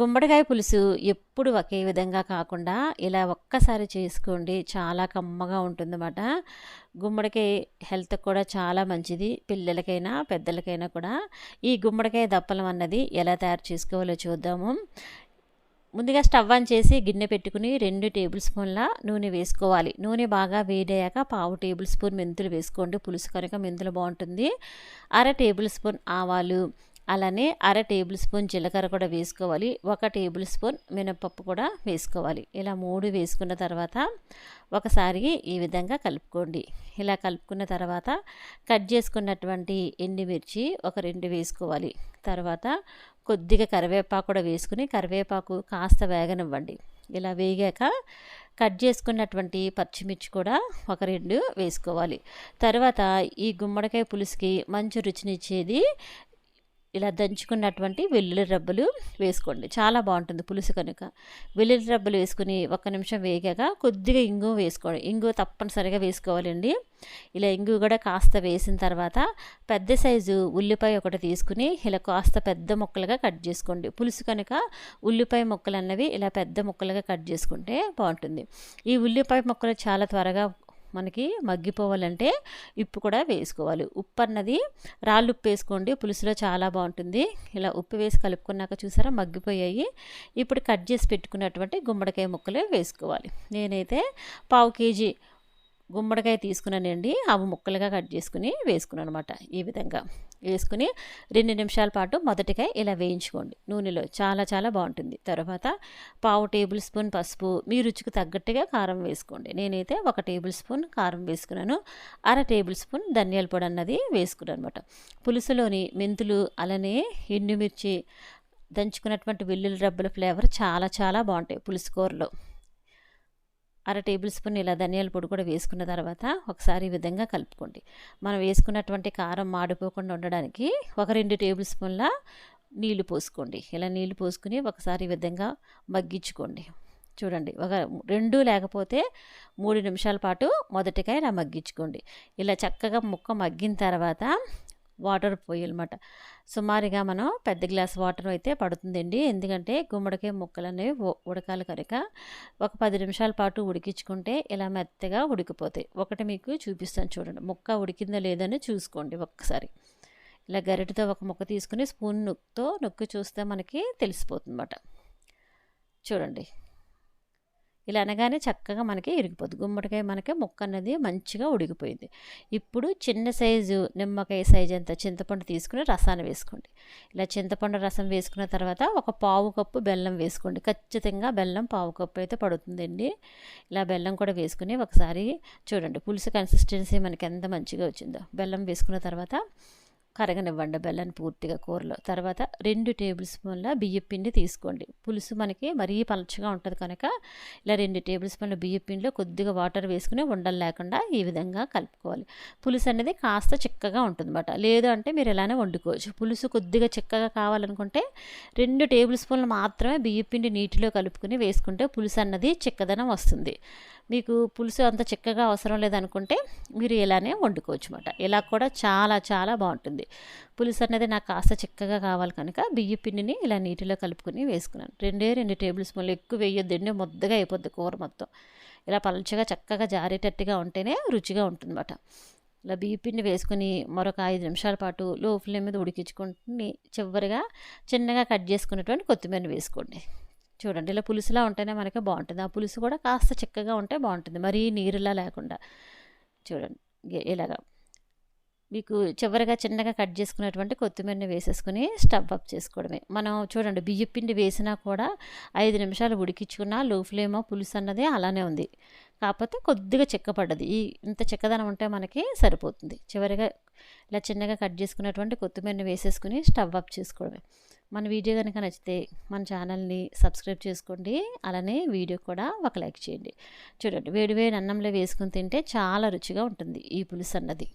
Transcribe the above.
గుమ్మడికాయ పులుసు ఎప్పుడు ఒకే విధంగా కాకుండా ఇలా ఒక్కసారి చేసుకోండి. చాలా కమ్మగా ఉంటుందన్నమాట. గుమ్మడికాయ హెల్త్ కూడా చాలా మంచిది. పిల్లలకైనా పెద్దలకైనా కూడా. ఈ గుమ్మడికాయ దప్పలం అన్నది ఎలా తయారు చేసుకోవాలో చూద్దాము. ముందుగా స్టవ్ ఆన్ చేసి గిన్నె పెట్టుకుని రెండు టేబుల్ స్పూన్ల నూనె వేసుకోవాలి. నూనె బాగా వేడయ్యాక పావు టేబుల్ స్పూన్ మెంతులు వేసుకోండి. పులుసు కనుక మెంతులు బాగుంటుంది. అర టేబుల్ స్పూన్ ఆవాలు అలానే అర టేబుల్ స్పూన్ జీలకర్ర కూడా వేసుకోవాలి ఒక టేబుల్ స్పూన్ మినపప్పు కూడా వేసుకోవాలి. ఇలా మూడు వేసుకున్న తర్వాత ఒకసారి ఈ విధంగా కలుపుకోండి. ఇలా కలుపుకున్న తర్వాత కట్ చేసుకున్నటువంటి ఎండుమిర్చి ఒక రెండు వేసుకోవాలి. తర్వాత కొద్దిగా కరివేపాకు కూడా వేసుకుని కరివేపాకు కాస్త వేగనివ్వండి. ఇలా వేగాక కట్ చేసుకున్నటువంటి పచ్చిమిర్చి కూడా ఒక రెండు వేసుకోవాలి. తర్వాత ఈ గుమ్మడికాయ పులుసుకి మంచి రుచినిచ్చేది ఇలా దంచుకున్నటువంటి వెల్లుల్లి రబ్బలు వేసుకోండి. చాలా బాగుంటుంది పులుసు కనుక. వెల్లుల్లి రబ్బలు వేసుకుని ఒక్క నిమిషం వేగాక కొద్దిగా ఇంగు వేసుకోండి. ఇంగు తప్పనిసరిగా వేసుకోవాలండి. ఇలా ఇంగు కూడా కాస్త వేసిన తర్వాత పెద్ద సైజు ఉల్లిపాయ ఒకటి తీసుకుని ఇలా కాస్త పెద్ద ముక్కలుగా కట్ చేసుకోండి. పులుసు కనుక ఉల్లిపాయ ముక్కలు అన్నవి ఇలా పెద్ద ముక్కలుగా కట్ చేసుకుంటే బాగుంటుంది. ఈ ఉల్లిపాయ ముక్కలు చాలా త్వరగా మనకి మగ్గిపోవాలంటే ఉప్పు కూడా వేసుకోవాలి. ఉప్పు అన్నది రాళ్ళు ఉప్పు వేసుకోండి పులుసులో చాలా బాగుంటుంది. ఇలా ఉప్పు వేసి కలుపుకున్నాక చూసారా మగ్గిపోయాయి. ఇప్పుడు కట్ చేసి పెట్టుకున్నటువంటి గుమ్మడికాయ ముక్కలు వేసుకోవాలి. నేనైతే పావు కేజీ గుమ్మడికాయ తీసుకున్నానండి. అవి ముక్కలుగా కట్ చేసుకుని వేసుకున్నాను అనమాట ఈ విధంగా వేసుకుని రెండు నిమిషాల పాటు మొదటికాయ ఇలా వేయించుకోండి. నూనెలో చాలా చాలా బాగుంటుంది. తర్వాత పావు టేబుల్ స్పూన్ పసుపు మీ రుచికి తగ్గట్టుగా కారం వేసుకోండి. నేనైతే ఒక టేబుల్ స్పూన్ కారం వేసుకున్నాను. అర టేబుల్ స్పూన్ ధనియాల పొడి అన్నది వేసుకున్నాను అనమాట పులుసులోని మెంతులు అలానే ఎండుమిర్చి దంచుకున్నటువంటి వెల్లుల్లి రబ్బల ఫ్లేవర్ చాలా చాలా బాగుంటాయి పులుసు కూరలో. అర టేబుల్ స్పూన్ ఇలా ధనియాల పొడి కూడా వేసుకున్న తర్వాత ఒకసారి ఈ విధంగా కలుపుకోండి. మనం వేసుకున్నటువంటి కారం మాడిపోకుండా ఉండడానికి ఒక రెండు టేబుల్ స్పూన్ల నీళ్ళు పోసుకోండి. ఇలా నీళ్ళు పోసుకుని ఒకసారి ఈ విధంగా మగ్గించుకోండి. చూడండి ఒక రెండు లేకపోతే మూడు నిమిషాల పాటు మొదటిగా ఇలా మగ్గించుకోండి. ఇలా చక్కగా ముక్క మగ్గిన తర్వాత వాటర్ పోయాలన్నమాట. సుమారుగా మనం పెద్ద గ్లాస్ వాటర్ అయితే పడుతుందండి. ఎందుకంటే గుమ్మడికాయ ముక్కలు అనేవి ఉడకాలి కనుక ఒక పది నిమిషాల పాటు ఉడికించుకుంటే ఇలా మెత్తగా ఉడికిపోతాయి. ఒకటి మీకు చూపిస్తాను చూడండి. ముక్క ఉడికిందో లేదని చూసుకోండి ఒక్కసారి. ఇలా గరిటతో ఒక ముక్క తీసుకుని స్పూన్ నొక్కుతో నొక్కి చూస్తే మనకి తెలిసిపోతుందన్నమాట. చూడండి. ఇలా అనగానే చక్కగా మనకి ఇరిగిపోద్ది. గుమ్మడికాయ మనకి ముక్క అన్నది మంచిగా ఉడికిపోయింది ఇప్పుడు చిన్న సైజు నిమ్మకాయ సైజు అంత చింతపండు తీసుకుని రసాన్ని వేసుకోండి. ఇలా చింతపండు రసం వేసుకున్న తర్వాత ఒక పావు కప్పు బెల్లం వేసుకోండి. ఖచ్చితంగా బెల్లం పావు కప్పు అయితే పడుతుందండి. ఇలా బెల్లం కూడా వేసుకుని ఒకసారి చూడండి పులుసు కన్సిస్టెన్సీ మనకి ఎంత మంచిగా వచ్చిందో. బెల్లం వేసుకున్న తర్వాత కరగనివ్వండి బెల్లాన్ని పూర్తిగా కూరలో. తర్వాత రెండు టేబుల్ స్పూన్ల బియ్యం పిండి తీసుకోండి. పులుసు మనకి మరీ పలచగా ఉంటుంది కనుక ఇలా రెండు టేబుల్ స్పూన్ల బియ్యం పిండిలో కొద్దిగా వాటర్ వేసుకుని ఉండలు లేకుండా ఈ విధంగా కలుపుకోవాలి. పులుసు అనేది కాస్త చిక్కగా ఉంటుందన్నమాట. లేదు అంటే మీరు ఇలానే వండుకోవచ్చు. పులుసు కొద్దిగా చిక్కగా కావాలనుకుంటే రెండు టేబుల్ స్పూన్లు మాత్రమే బియ్యం పిండి నీటిలో కలుపుకుని వేసుకుంటే పులుసు అన్నది చిక్కదనం వస్తుంది. మీకు పులుసు అంత చిక్కగా అవసరం లేదనుకుంటే మీరు ఇలానే వండుకోవచ్చు అనమాట ఇలా కూడా చాలా చాలా బాగుంటుంది. పులుసు అనేది నాకు కాస్త చిక్కగా కావాలి కనుక బియ్య పిండిని ఇలా నీటిలో కలుపుకొని వేసుకున్నాను. రెండే రెండు టేబుల్ స్పూన్లు ఎక్కువ వేయొద్దండి ముద్దగా అయిపోద్ది కూర మొత్తం. ఇలా పలుచగా చక్కగా జారేటట్టుగా ఉంటేనే రుచిగా ఉంటుందన్నమాట. ఇలా బియ్య పిండి వేసుకుని మరొక ఐదు నిమిషాల పాటు లో ఫ్లేమ్ మీద ఉడికించుకుంటుని చివరిగా చిన్నగా కట్ చేసుకున్నటువంటి కొత్తిమీర వేసుకోండి. చూడండి ఇలా పులుసులా ఉంటేనే మనకి బాగుంటుంది. ఆ పులుసు కూడా కాస్త చిక్కగా ఉంటే బాగుంటుంది. మరీ నీరులా లేకుండా. చూడండి ఇలాగా మీకు చివరిగా చిన్నగా కట్ చేసుకున్నటువంటి కొత్తిమీరని వేసేసుకుని స్టవ్ అప్ చేసుకోవడమే. మనం చూడండి బియ్య పిండి వేసినా కూడా ఐదు నిమిషాలు ఉడికించుకున్న లో ఫ్లేమ్ పులుసు అన్నది అలానే ఉంది. కాకపోతే కొద్దిగా చిక్కపడ్డది ఈ ఇంత చిక్కదనం ఉంటే మనకి సరిపోతుంది. చివరిగా ఇలా చిన్నగా కట్ చేసుకున్నటువంటి కొత్తిమీరని వేసేసుకుని స్టవ్ అప్ చేసుకోవడమే. మన వీడియో కనుక నచ్చితే మన ఛానల్ని సబ్స్క్రైబ్ చేసుకోండి. అలానే వీడియో కూడా ఒక లైక్ చేయండి. చూడండి వేడి వేడి అన్నంలో వేసుకుని తింటే చాలా రుచిగా ఉంటుంది ఈ పులుసు అన్నది.